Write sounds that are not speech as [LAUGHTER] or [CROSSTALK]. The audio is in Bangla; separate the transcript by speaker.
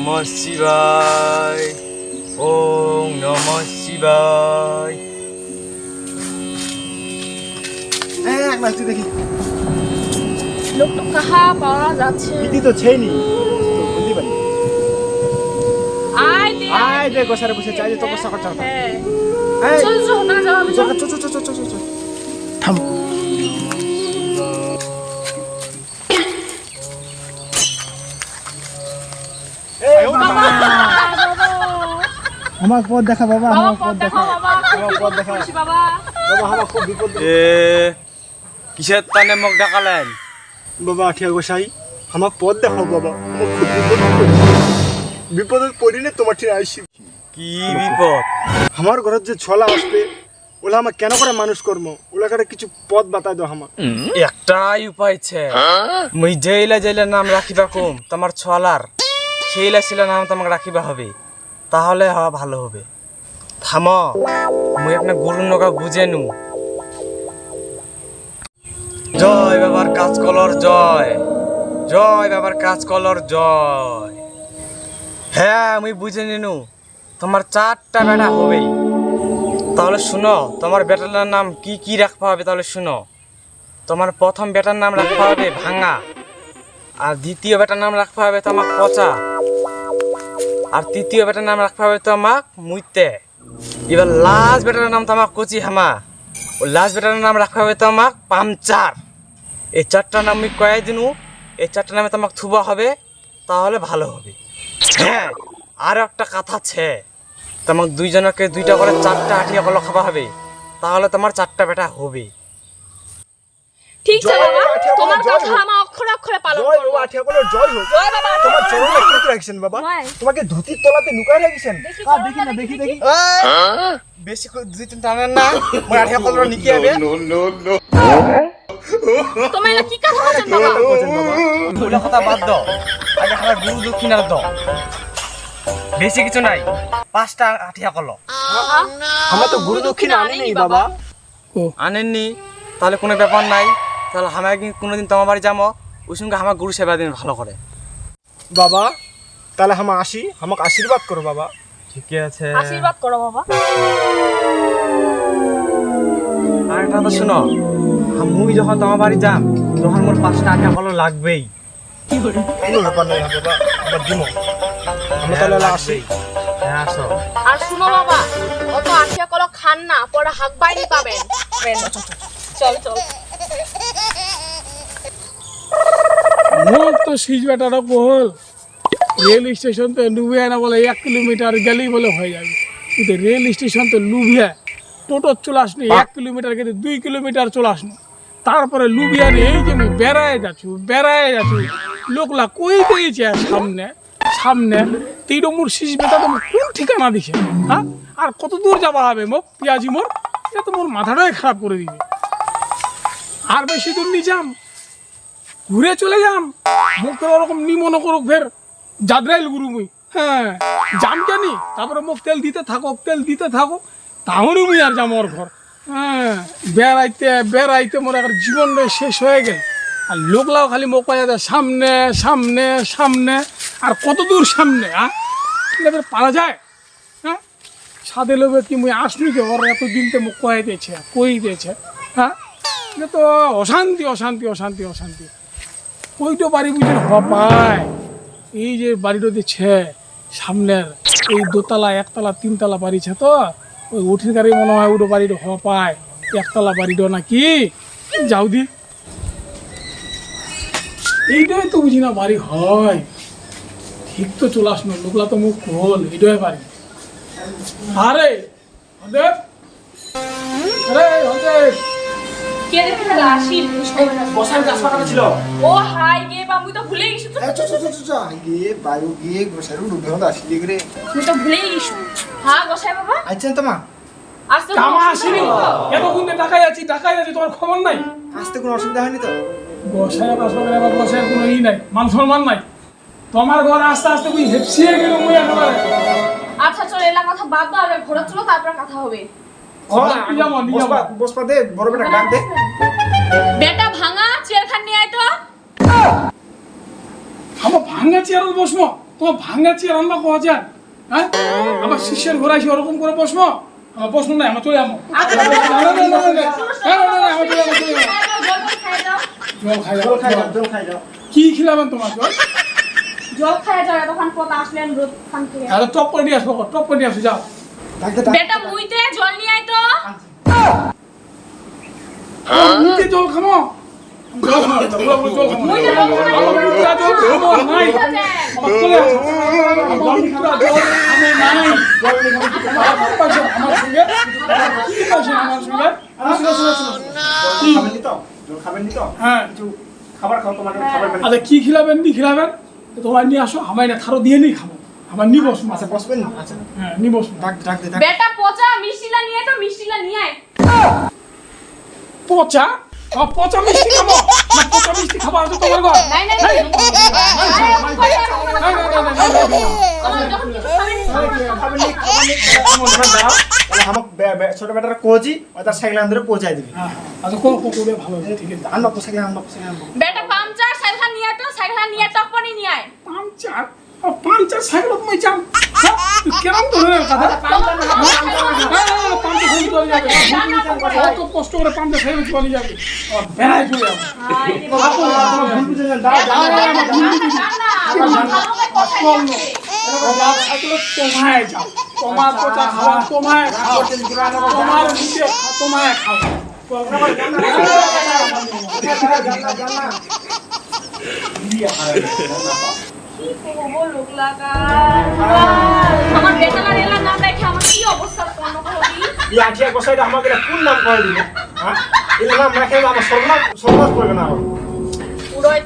Speaker 1: নম শিবায়। ওম নম শিবায়।
Speaker 2: হ্যাঁ দেখি।
Speaker 3: লোকটা কাহা পাওয়া যাচ্ছে।
Speaker 2: ইতি তো ছেনি তো পারি
Speaker 3: আয় দে।
Speaker 2: আয় দে গোসারে বসে চাই তো বসা করছ
Speaker 3: হ্যাঁ।
Speaker 2: এই।
Speaker 3: চল চল না যাও আমি
Speaker 2: চল চল চল চল চল। আমার পথ দেখা বাবা আমার
Speaker 3: পথ
Speaker 2: দেখা।
Speaker 3: বাবা।
Speaker 2: আমার পথ দেখা।
Speaker 3: বাবা।
Speaker 2: বাবা আমার খুব বিপদ
Speaker 1: এ কিসের টানে মোক ডাকালেন
Speaker 2: বাবা আঠিয়া গোসাই আমার পথ দেখাও বাবা। আমার খুব বিপদে পড়িনি তোমার ঠিক আইসি
Speaker 1: কি বিপদ?
Speaker 2: আমার ঘরের যে ছলা আসবে ওলা আমার কেন করে মানুষ কর্ম ওলাকারে কিছু পথ বাতাই দাও আমার
Speaker 1: একটাই উপায় ছে মুই জেইলা জেইলা নাম রাখিবা কম তোমার ছলার সেইলা শিলা নাম তোমাকে রাখিবা হবে। তাহলে হওয়া ভালো হবে। থাম, মুই আপনার গুরু নগা বুঝে নু জয় বাবার কাজ কলর জয় জয় বাবার কাজ কলর জয়। হ্যাঁ মুই বুঝে নিনু, তোমার চারটা বেটা হবে তাহলে শুনো, তোমার বেটার নাম কি কি রাখবা হবে তাহলে শুনো। তোমার প্রথম বেটার নাম রাখতে হবে ভাঙা, আর দ্বিতীয় বেটার নাম রাখতে হবে তোমার পচা। আর তৃতীয় বেটার নাম রাখতে হবে তোমাক মুইতে। এবার লাস্ট বেটার নাম তোমাক কচি হামা। ও লাস্ট বেটার নাম রাখতে হবে তোমাক পামচার। এই চারটা নাম আমি কয়ে দিনু এই চারটা নামে তোমাক থুবা হবে তাহলে ভালো হবে। হ্যাঁ আর একটা কথা আছে। তোমাক দুইজনকে দুইটা করে চারটা আঠিয়া কলো খাওয়া হবে তাহলে তোমার চারটা বেটা হবে।
Speaker 3: ঠিক আছে তোমার কথা
Speaker 2: হোক।
Speaker 3: অক্ষরে অক্ষরে পালন
Speaker 2: জয় বাবা আঠিয়া বলো জয় হোক।
Speaker 3: জয় বাবা
Speaker 2: তোমার চরণে কেটে রাখছেন বাবা। তোমাকে ধুতির তলাতে লুকাই রাখছেন।
Speaker 3: দেখি,
Speaker 2: দেখি না দেখি
Speaker 3: দেখি,
Speaker 2: দেখি
Speaker 1: বেশি করে দুই তিন টানেন না মোর আঠিয়া কলর নিকি হবে
Speaker 3: তুমি এটা কি কথা বলছেন বাবা?
Speaker 2: বলছেন [LAUGHS]
Speaker 1: কথা বাদ দাও। আগে আমার গুরু দক্ষিণা দাও। বেশি কিছু নাই। পাঁচটা আঠিয়া কল
Speaker 2: আমরা তো গুরু দক্ষিণ আনি নেই বাবা।
Speaker 1: আনেননি। তাহলে কোনো ব্যাপার নাই। তাহলে আমি কোনোদিন তোমার বাড়ি যাব? ওই সঙ্গে আমার গুরু সেবা দিন ভালো করে।
Speaker 2: বাবা তাহলে হামা আসি আমাকে আশীর্বাদ করো বাবা।
Speaker 1: ঠিকই আছে।
Speaker 3: আশীর্বাদ করো বাবা।
Speaker 1: আর একটা কথা শোনো মুই যখন তোমার বাড়ি যাম তখন মোর পাঁচটা আঠিয়া কল লাগবেই।
Speaker 2: কোনো ব্যাপার নেই বাবা আমরা দিব আমরা তাহলে আসি।
Speaker 1: হ্যাঁ আসো।
Speaker 3: আর শুনো বাবা অত কলো খান না পরে হাক পাবেন। চল চল।
Speaker 4: সিজ বেটাটা বল। রেল স্টেশন তো লুভিয়া না বলে এক কিলোমিটার গেলেই বলে হয়ে যাবে। কিন্তু রেল স্টেশন তো লুভিয়া টোটো চলে আসনি এক কিলোমিটার গেলে দুই কিলোমিটার চলে আসনি তারপরে লুভিয়া এই যে আমি বেড়ায় যাচ্ছি বেড়ায় যাচ্ছি। লোকলা কই দিয়েছে সামনে? সামনে তিন মোর শিশ বেটা তো মোর কোন ঠিকানা দিছে? হ্যাঁ? আর কত দূর যাওয়া হবে মোক পিয়াজি মোর? এটা তো মোর মাথাটাই খারাপ করে দিবে। আর বেশি দূর নিয়ে যাম। ঘুরে চলে যাম। মুখ ওরকম নিমন করুক ফের। জাদ্রাইল গুরু মুই। হ্যাঁ যাম জানি তারপরে মুখ তেল দিতে থাকো তেল দিতে থাকো তাহলে মুই আর যাম ওর ঘর। হ্যাঁ বেড়াইতে বেড়াইতে মোর একটা জীবনটা শেষ হয়ে গেল। আর লোকলাও খালি মোক পাওয়া সামনে সামনে সামনে, আর কত দূর সামনে হ্যাঁ পারা যায়? হ্যাঁ? সাদে লোবে কি মুই আসলু কে? ওর এত দিনতে মুখ কয়ে দিয়েছে, কই দিয়েছে হ্যাঁ? তো অশান্তি অশান্তি অশান্তি অশান্তি। ওইটা বাড়ি বুঝে হপায় এই যে বাড়িটা দিচ্ছে সামনের এই দোতলা, একতলা, তিনতলা বাড়ি আছে তো, ওই উঠির গাড়ি মনে হয় ওটা বাড়িটা হপায় একতলা বাড়িটা নাকি? যাও দি। এইটাই তো বুঝি না বাড়ি হয়। ঠিক তো চলে আসলো লোকলা তো মুখ খোল, এইটাই বাড়ি। আরে হদেব আরে হদেব
Speaker 3: কে দেখে ফেলা আসি?
Speaker 2: বসার কাজ পাকানো ছিল।
Speaker 3: ও হাই গে বা মুই তো ভুলে গেছি তো
Speaker 2: চ চ চ গিয়ে বায়ু গিয়ে গোসারু লুভিও আসলি করে
Speaker 3: মুই তো ভুলে গেছি হ্যাঁ গোসাই বাবা।
Speaker 2: আইছেন তোমা
Speaker 3: আসতে
Speaker 4: কামা আসেনি এতক্ষণ তো টাকায় আছি টাকায় আছি তোমার খবর নাই।
Speaker 2: আসতে কোনো অসুবিধা হয়নি তো?
Speaker 4: গোসায় বাসবের আবার গোসায় কোনো ই নাই মান সম্মান নাই। তোমার ঘর আস্তে আস্তে তুই হেপসিয়ে গেল মুই একেবারে।
Speaker 3: আচ্ছা চল এলা কথা বাদ দাও আগে ঘোরা চলো তারপর কথা হবে। হ্যাঁ, তো।
Speaker 4: ভাঙা চেয়ার বসবো। তোমার ভাঙা চেয়ার আনবা হ্যাঁ? শিষ্যের ঘোরাইছি ওরকম করে বসবো? আমার প্রশ্ন নাই আমার চলে
Speaker 3: আচ্ছা,
Speaker 2: আমো হ্যাঁ,
Speaker 4: কি খিলাবেন তোমার জল?
Speaker 3: খাই যাও এতক্ষণ পথ আসলেন রোদ খান থেকে।
Speaker 4: আরে টপ করে দিয়ে আসব টপ করে দিয়ে আসো যাও।
Speaker 3: বেটা মুইতে জল মুইতে জল খামো।
Speaker 2: খাবার খাও তোমার খাবার
Speaker 4: আচ্ছা কি খিলাবেন কি খিলাবেন? তোমার নিয়ে আসো আমায় না থারো দিয়ে নিয়ে খাব। আমার নিবস
Speaker 2: আচ্ছা বসবেন আচ্ছা
Speaker 4: হ্যাঁ নিবস
Speaker 2: ডাক ডাক দে
Speaker 3: বেটা পচা মিষ্টিলা নিয়ে তো মিষ্টিলা নিয়ে আয়
Speaker 4: পচা পচা মিষ্টি খাব না পচা মিষ্টি খাব তো তোমার
Speaker 2: ছোট বেটার কোচি তার সাইকেল আন্দরে পৌঁছাই দিবি
Speaker 4: আচ্ছা ভালো
Speaker 3: বেটা পামচার সাইকেল নিয়ে তো সাইকেল নিয়ে তখনই নিয়ে আয়
Speaker 4: পামচার পাঞ্চার সাইকেল তুমি চাম কেমন ধরে কথা পাঞ্চার সাইকেল চলে যাবে কত কষ্ট করে পাঞ্চার সাইকেল চলে যাবে বেড়াই চলে
Speaker 3: হায়
Speaker 4: তোমায় যাও তোমার কোথা খাওয়া তোমায় খাও তোমার নিজে তোমায় খাও
Speaker 3: কি করব লোক লাগা আমার বেটালার এলা না দেখে আমার কি অবস্থা পণ্য করবি?
Speaker 2: এই আঠিয়া গোসাইটা আমাকে কোন নাম করে দিবে হ্যাঁ? এই নাম রাখে আমার সর্বনাশ সর্বনাশ করবে না আমার
Speaker 3: তো উড়াই